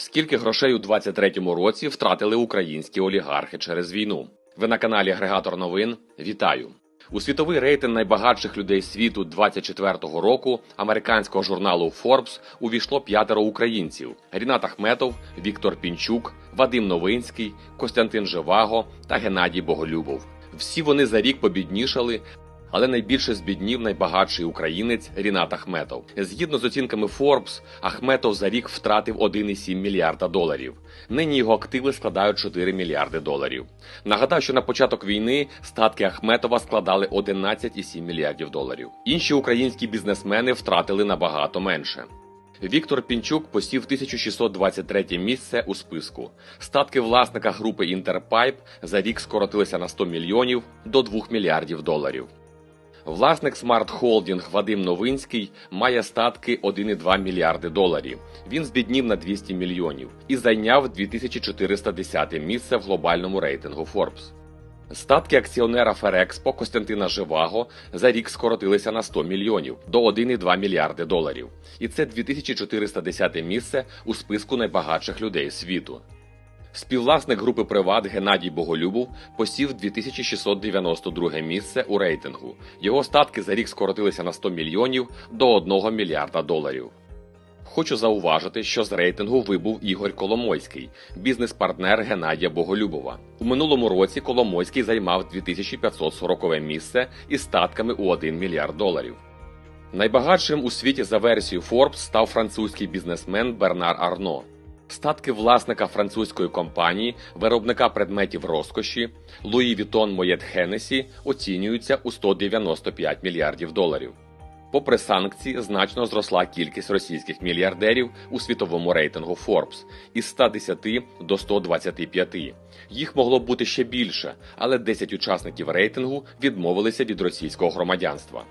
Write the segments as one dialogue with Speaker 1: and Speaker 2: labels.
Speaker 1: Скільки грошей у 2023 році втратили українські олігархи через війну? Ви на каналі Агрегатор новин. Вітаю! У світовий рейтинг найбагатших людей світу 24-го року американського журналу Forbes увійшло п'ятеро українців: Рінат Ахметов, Віктор Пінчук, Вадим Новинський, Костянтин Живаго та Геннадій Боголюбов. Всі вони за рік побіднішали, але найбільше збіднів найбагатший українець Рінат Ахметов. Згідно з оцінками Forbes, Ахметов за рік втратив 1,7 мільярда доларів. Нині його активи складають 4 мільярди доларів. Нагадаю, що на початок війни статки Ахметова складали 11,7 мільярдів доларів. Інші українські бізнесмени втратили набагато менше. Віктор Пінчук посів 1623 місце у списку. Статки власника групи Інтерпайп за рік скоротилися на 100 мільйонів до 2 мільярдів доларів. Власник Holding Вадим Новинський має статки 1,2 мільярди доларів. Він збіднів на 200 мільйонів і зайняв 2410 місце в глобальному рейтингу Forbes. Статки акціонера Ферекспо Костянтина Живаго за рік скоротилися на 100 мільйонів до 1,2 мільярди доларів. І це 2410 місце у списку найбагатших людей світу. Співвласник групи Приват Геннадій Боголюбов посів 2692 місце у рейтингу. Його статки за рік скоротилися на 100 мільйонів до 1 мільярда доларів. Хочу зауважити, що з рейтингу вибув Ігор Коломойський, бізнес-партнер Геннадія Боголюбова. У минулому році Коломойський займав 2540 місце із статками у 1 мільярд доларів. Найбагатшим у світі за версією Forbes став французький бізнесмен Бернар Арно. Статки власника французької компанії, виробника предметів розкоші Луї Вітон Моєт Хеннесі оцінюються у 195 мільярдів доларів. Попри санкції, значно зросла кількість російських мільярдерів у світовому рейтингу Forbes із 110 до 125. Їх могло бути ще більше, але 10 учасників рейтингу відмовилися від російського громадянства.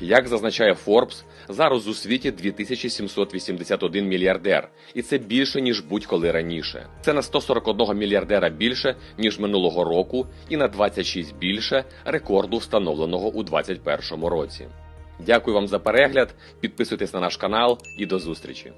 Speaker 1: Як зазначає Forbes, зараз у світі 2781 мільярдер, і це більше ніж будь-коли раніше. Це на 141 мільярдера більше ніж минулого року, і на 26 більше рекорду, встановленого у 2021 році. Дякую вам за перегляд. Підписуйтесь на наш канал і до зустрічі.